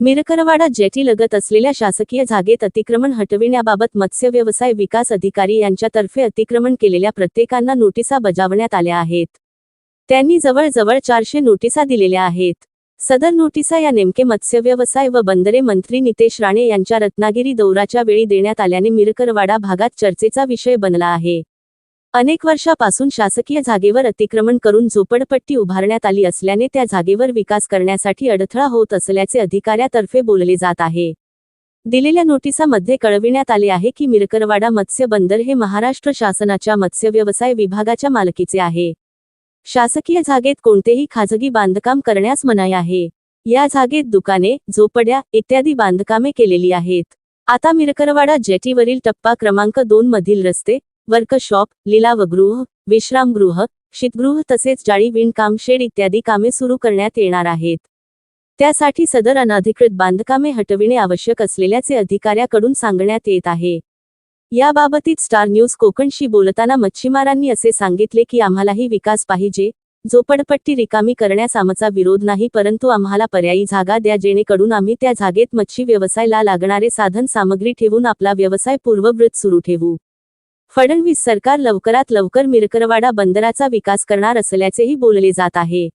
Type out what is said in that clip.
Mirkarwada jetty लगत असलेल्या शासकीय जागेत अतिक्रमण हटविण्याबाबत मत्स्य व्यवसाय विकास अधिकारी यांच्यातर्फे अतिक्रमण केलेल्या प्रत्येकांना नोटिसा बजावण्यात आल्या आहेत. त्यांनी जवळजवळ चारशे नोटिसा दिलेल्या आहेत. सदर नोटिसा या नेमके मत्स्यव्यवसाय व बंदरे मंत्री नितेश राणे यांच्या रत्नागिरी दौराच्या वेळी देण्यात आल्याने मिरकरवाडा भागात चर्चेचा विषय बनला आहे. अनेक वर्षापासून शासकीय जागेवर अतिक्रमण करून झोपडपट्टी उभारण्यात आली असल्याने त्या जागेवर विकास करण्यासाठी अडथळा होत असल्याचे अधिकाऱ्यातर्फे बोलले जात आहे. दिलेल्या नोटिसामध्ये कळविण्यात आले आहे की मिरकरवाडा मत्स्य बंदर हे महाराष्ट्र शासनाच्या मत्स्य व्यवसाय विभागाच्या मालकीचे आहे. शासकीय जागेत कोणतेही खाजगी बांधकाम करण्यास मनाई आहे. या जागेत दुकाने झोपड्या इत्यादी बांधकामे केलेली आहेत. आता मिरकरवाडा जेटीवरील टप्पा क्रमांक दोन मधील रस्ते वर्कशॉप लिलावगृह विश्रामगृह शीतगृह तसेच जाळी विणकाम शेड इत्यादी कामे सुरू करण्यात येणार आहेत. त्यासाठी सदर अनधिकृत बांधकामे हटविणे आवश्यक असलेल्याचे अधिकाऱ्याकडून सांगण्यात येत आहे. याबाबतीत स्टार न्यूज कोकणशी बोलताना मच्छीमारांनी असे सांगितले की आम्हालाही विकास पाहिजे झोपडपट्टी रिकामी करण्यास आमचा विरोध नाही परंतु आम्हाला पर्यायी जागा द्या जेणेकरून आम्ही त्या जागेत मच्छी व्यवसायाला लागणारे साधन सामग्री ठेवून आपला व्यवसाय पूर्ववृत्त सुरू ठेवू. फडणवीस सरकार लवकरात लवकर मिरकरवाडा बंदराचा विकास करणार असल्याचेही बोलले जात आहे.